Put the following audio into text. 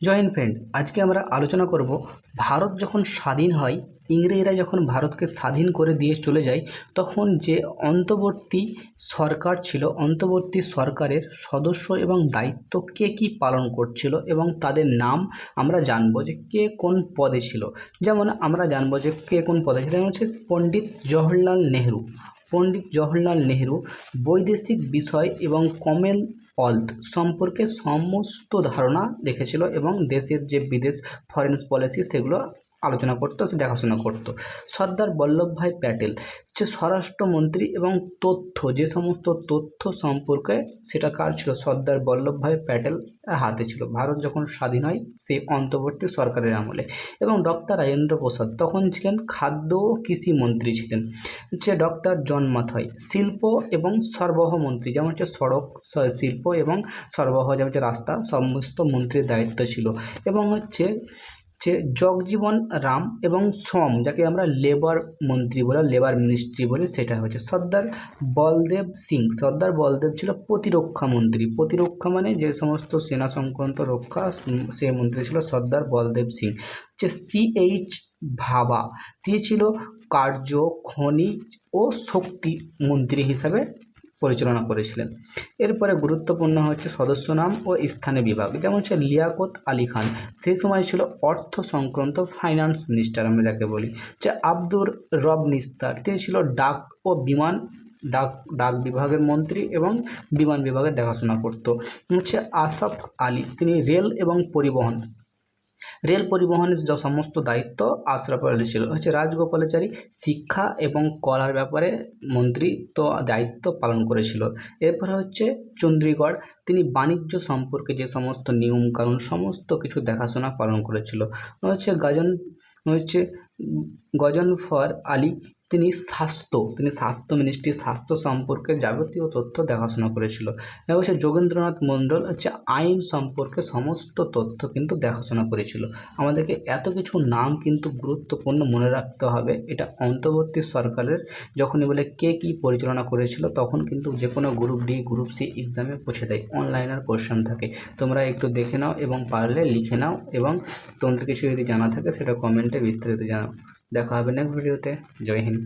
জয় Hind friend আজকে আমরা আলোচনা করব ভারত যখন স্বাধীন হয়, ইংরেজরা যখন ভারতকে স্বাধীন করে দিয়ে চলে যায়, তখন যে অন্তর্বর্তী সরকার ছিল অন্তর্বর্তী সরকারের সদস্য এবং দায়িত্ব কে কী পালন করছিল এবং তাদের নাম আমরা জানব যে কে কোন পদে ছিল। যেমন আমরা জানব যে কে কোন পদে ছিল হচ্ছে পণ্ডিত জওহরলাল নেহরু। পণ্ডিত জওহরলাল নেহরু বৈদেশিক বিষয় এবং কমেল অল্থ সম্পর্কে সমস্ত ধারণা রেখেছিল এবং দেশের যে বিদেশ ফরেন পলিসি সেগুলো আলোচনা করতো, সে দেখাশোনা করতো। সর্দার বল্লভভাই প্যাটেল হচ্ছে স্বরাষ্ট্রমন্ত্রী এবং তথ্য, যে সমস্ত তথ্য সম্পর্কে সেটা কার ছিল? সর্দার বল্লভভাই প্যাটেল হাতে ছিল। ভারত যখন স্বাধীন হয় সেই অন্তর্বর্তী সরকারের আমলে। এবং ডক্টর রাজেন্দ্র প্রসাদ তখন ছিলেন খাদ্য ও কৃষি মন্ত্রী ছিলেন, যে ডক্টর জন মাথয়। শিল্প এবং সরবরাহ মন্ত্রী, যেমন হচ্ছে সড়ক শিল্প এবং সরবরাহ, যেমন হচ্ছে রাস্তা, সমস্ত মন্ত্রীর দায়িত্ব ছিল। এবং হচ্ছে যে জগজীবন রাম এবং শ্রম যাকে আমরা লেবার মন্ত্রী বলে লেবার মিনিস্ট্রি বলে সেটা হচ্ছে সর্দার বলদেব সিং। সর্দার বলদেব ছিল প্রতিরক্ষা মন্ত্রী। প্রতিরক্ষা মানে যে সমস্ত সেনা সংক্রান্ত রক্ষা সে মন্ত্রী ছিল সর্দার বলদেব সিং। হচ্ছে সিএইচ ভাবা তিনি ছিল কার্য, খনিজ ও শক্তি মন্ত্রী হিসাবে পরিচালনা করেছিলেন। এরপরে গুরুত্বপূর্ণ হচ্ছে সদস্য নাম ও স্থানীয় বিভাগ। যেমন হচ্ছে লিয়াকত আলী খান, সেই সময় ছিল অর্থ সংক্রান্ত ফাইন্যান্স মিনিস্টার আমরা যাকে বলি। যে আব্দুর রব নিস্তার, তিনি ছিল ডাক ও বিমান, ডাক ডাক বিভাগের মন্ত্রী এবং বিমান বিভাগের দেখাশোনা করত। হচ্ছে আসাফ আলী, তিনি রেল এবং পরিবহন রেল পরিবহনের যে, সমস্ত দায়িত্ব আশরাফ আলী ছিল। হচ্ছে রাজগোপালাচারী শিক্ষা এবং কলার ব্যাপারে মন্ত্রী তো দায়িত্ব পালন করেছিল। এরপরে হচ্ছে চন্দ্রীগড় তিনি বাণিজ্য সম্পর্কে যে সমস্ত নিয়ম কানুন সমস্ত কিছু দেখাশোনা পালন করেছিল। হচ্ছে গজন, হচ্ছে গজনফর আলী তিনি স্বাস্থ্য তিনি স্বাস্থ্য মিনিস্ট্রি, স্বাস্থ্য সম্পর্কে যাবতীয় তথ্য দেখাশোনা করেছিল এবং হচ্ছে যোগেন্দ্রনাথ মণ্ডল হচ্ছে আইন সম্পর্কে সমস্ত তথ্য কিন্তু দেখাশোনা করেছিল। আমাদেরকে এত কিছু নাম কিন্তু গুরুত্বপূর্ণ মনে রাখতে হবে। এটা অন্তর্বর্তী সরকারের যখনই বলে কে কী পরিচালনা করেছিল তখন কিন্তু যে কোনো গ্রুপ ডি গ্রুপ সি এক্সামে পৌঁছে দেয়। অনলাইনের কোশ্চেন থাকে। তোমরা একটু দেখে নাও এবং পারলে লিখে নাও এবং তোমাদের কিছু যদি জানা থাকে সেটা কমেন্টে বিস্তারিত জানাও। দেখা হবে নেক্সট ভিডিওতে জয় হিন্দ